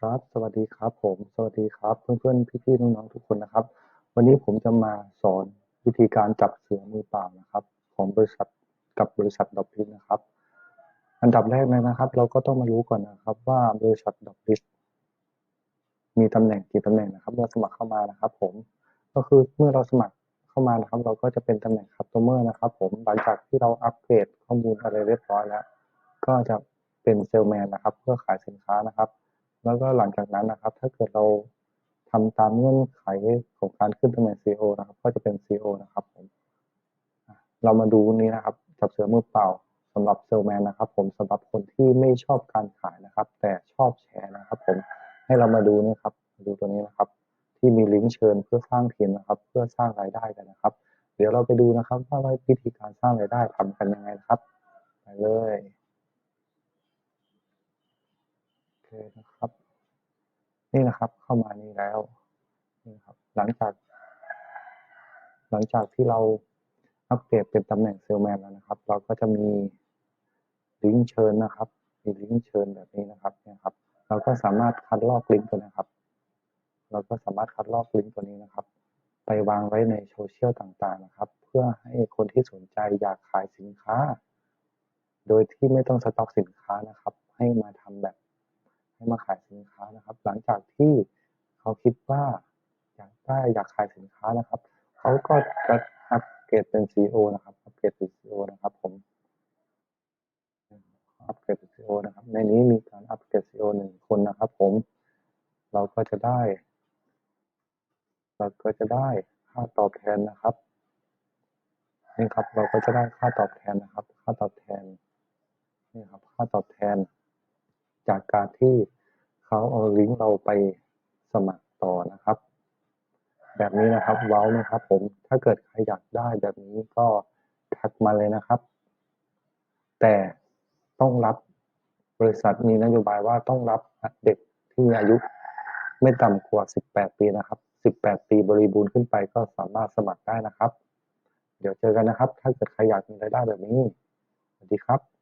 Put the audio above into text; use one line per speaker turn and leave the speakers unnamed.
ครับ สวัสดีครับผม สวัสดีครับ เพื่อนๆ พี่ๆ น้องๆ ทุกคนนะครับ วันนี้ผมจะมาสอนวิธีการจับเสือมือเปล่านะครับ ของบริษัทกับบริษัทดอกพิกนะครับ อันดับแรกเลยนะครับ เราก็ต้องมารู้ก่อนนะครับ ว่าบริษัทดอกพิกมีตำแหน่งกี่ตำแหน่งนะครับเมื่อสมัครเข้ามานะครับ ผม ก็คือเมื่อเราสมัครเข้ามานะครับ เราก็จะเป็นตำแหน่งคัสเตอร์นะครับ ผม หลังจากที่เราอัปเกรดข้อมูลอะไรเรียบร้อยแล้ว ก็จะเป็นเซลแมนนะครับ เพื่อขายสินค้านะครับ แล้วก็หลังจากนั้นนะครับ ถ้าเกิดเราทำตามเงื่อนไขของการขึ้นตำแหน่ง CEO นะครับ ก็จะเป็น CEO นะครับผมเรามาดูนี้นะครับ จับเสือมือเปล่าสำหรับเซลแมนนะครับผมสำหรับคนที่ไม่ชอบการขายนะครับ แต่ชอบแชร์นะครับผมให้เรามาดูนี่ครับดูตัวนี้นะครับ ที่มีลิงก์เชิญเพื่อสร้างทีมนะครับ เพื่อสร้างรายได้กันนะครับ เดี๋ยวเราไปดูนะครับว่าวิธีการสร้างรายได้ทำกันยังไงนะครับไปเลยโอ เคนะครับ นี่นะครับเข้ามานี่แล้วนี่นะครับ หลังจาก หลังจากที่เราอัปเกรดเป็นตำแหน่งเซลแมนแล้วนะครับ เราก็จะมีลิงก์เชิญนะครับ มีลิงก์เชิญแบบนี้นะครับเนี่ยครับ เราก็สามารถคัดลอกลิงก์ตัวนะครับ เราก็สามารถคัดลอกลิงก์ตัวนี้นะครับ ไปวางไว้ในโซเชียลต่างๆนะครับ เพื่อให้คนที่สนใจอยากขายสินค้า โดยที่ไม่ต้องสต็อกสินค้านะครับ ให้มาทำแบบ มาขายสินค้านะครับ หลังจากที่เขาคิดว่าอยากได้อยากขายสินค้านะครับ เขาก็จะอัปเกรดเป็น CEO นะครับอัปเกรดเป็น CEO นะครับ ผมอัปเกรดเป็น CEO นะครับ ในนี้มีการอัปเกรด CEO หนึ่งคนนะครับ ผม เราก็จะได้ เราก็จะได้ค่าตอบแทนนะครับนี่ครับ เราก็จะได้ค่าตอบแทนนะครับ ค่าตอบแทนนี่ครับ ค่าตอบแทนจากการที่ เขาเอาลิงก์เราไปสมัครต่อนะครับ แบบนี้นะครับเว้าวไหมครับ ผมถ้าเกิดใครอยากได้แบบนี้ก็ทักมาเลยนะครับ แต่ต้องรับบริษัทมีนโยบายว่าต้องรับเด็กที่มีอายุไม่ต่ำกว่า 18 ปีนะครับ 18 ปีบริบูรณ์ขึ้นไปก็สามารถสมัครได้นะครับ เดี๋ยวเจอกันนะครับ ถ้าเกิดใครอยากมีรายได้แบบนี้ สวัสดีครับ